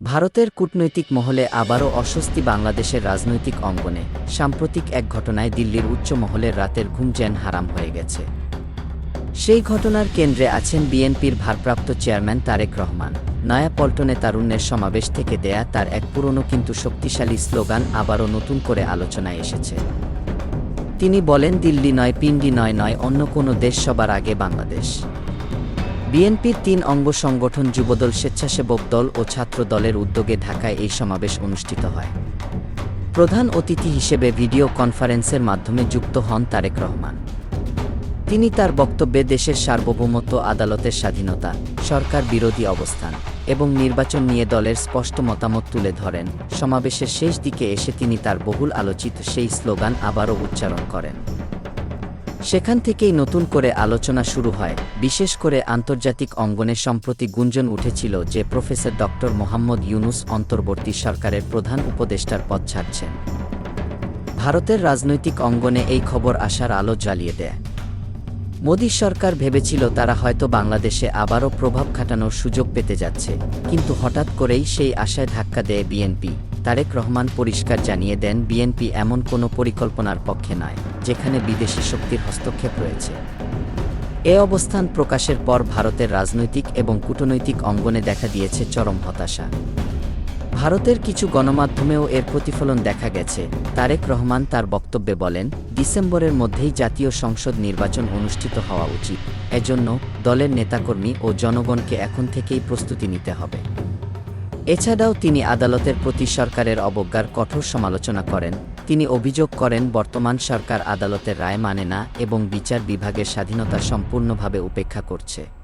ভারতের কূটনৈতিক মহলে আবারও অস্বস্তি বাংলাদেশের রাজনৈতিক অঙ্গনে। সাম্প্রতিক এক ঘটনায় দিল্লির উচ্চ মহলের রাতের ঘুম যেন হারাম হয়ে গেছে। সেই ঘটনার কেন্দ্রে আছেন বিএনপির ভারপ্রাপ্ত চেয়ারম্যান তারেক রহমান। নয়া পল্টনে তারুণ্যের সমাবেশ থেকে দেয়া তার এক পুরনো কিন্তু শক্তিশালী স্লোগান আবারও নতুন করে আলোচনায় এসেছে। তিনি বলেন, দিল্লি নয়, পিন্ডি নয় নয়, অন্য কোনো দেশ সবার আগে বাংলাদেশ। বিএনপির তিন অঙ্গ সংগঠন যুবদল স্বেচ্ছাসেবক দল ও ছাত্র দলের উদ্যোগে ঢাকায় এই সমাবেশ অনুষ্ঠিত হয়। প্রধান অতিথি হিসেবে ভিডিও কনফারেন্সের মাধ্যমে যুক্ত হন তারেক রহমান। তিনি তার বক্তব্যে দেশের সার্বভৌমত্ব, আদালতের স্বাধীনতা, সরকার বিরোধী অবস্থান এবং নির্বাচন নিয়ে দলের স্পষ্ট মতামত তুলে ধরেন। সমাবেশের শেষ দিকে এসে তিনি তার বহুল আলোচিত সেই স্লোগান আবারও উচ্চারণ করেন। সেখান থেকেই নতুন করে আলোচনা শুরু হয়। বিশেষ করে আন্তর্জাতিক অঙ্গনে সম্প্রতি গুঞ্জন উঠেছিল যে প্রফেসর ডক্টর মোহাম্মদ ইউনুস অন্তর্বর্তী সরকারের প্রধান উপদেষ্টার পদ ছাড়ছেন। ভারতের রাজনৈতিক অঙ্গনে এই খবর আসার আলো জ্বালিয়ে দেয়। মোদী সরকার ভেবেছিল তারা হয়তো বাংলাদেশে আবারও প্রভাব খাটানোর সুযোগ পেতে যাচ্ছে, কিন্তু হঠাৎ করেই সেই আশায় ধাক্কা দেয় বিএনপি। তারেক রহমান পরিষ্কার জানিয়ে দেন, বিএনপি এমন কোনো পরিকল্পনার পক্ষে নয়, যেখানে বিদেশি শক্তির হস্তক্ষেপ রয়েছে। এ অবস্থান প্রকাশের পর ভারতের রাজনৈতিক এবং কূটনৈতিক অঙ্গনে দেখা দিয়েছে চরম হতাশা। ভারতের কিছু গণমাধ্যমেও এর প্রতিফলন দেখা গেছে। তারেক রহমান তার বক্তব্যে বলেন, ডিসেম্বরের মধ্যেই জাতীয় সংসদ নির্বাচন অনুষ্ঠিত হওয়া উচিত। এজন্য দলের নেতাকর্মী ও জনগণকে এখন থেকেই প্রস্তুতি নিতে হবে। এছাড়াও তিনি আদালতের প্রতি সরকারের অবজ্ঞার কঠোর সমালোচনা করেন। তিনি অভিযোগ করেন, বর্তমান সরকার আদালতের রায় মানে না এবং বিচার বিভাগের স্বাধীনতা সম্পূর্ণভাবে উপেক্ষা করছে।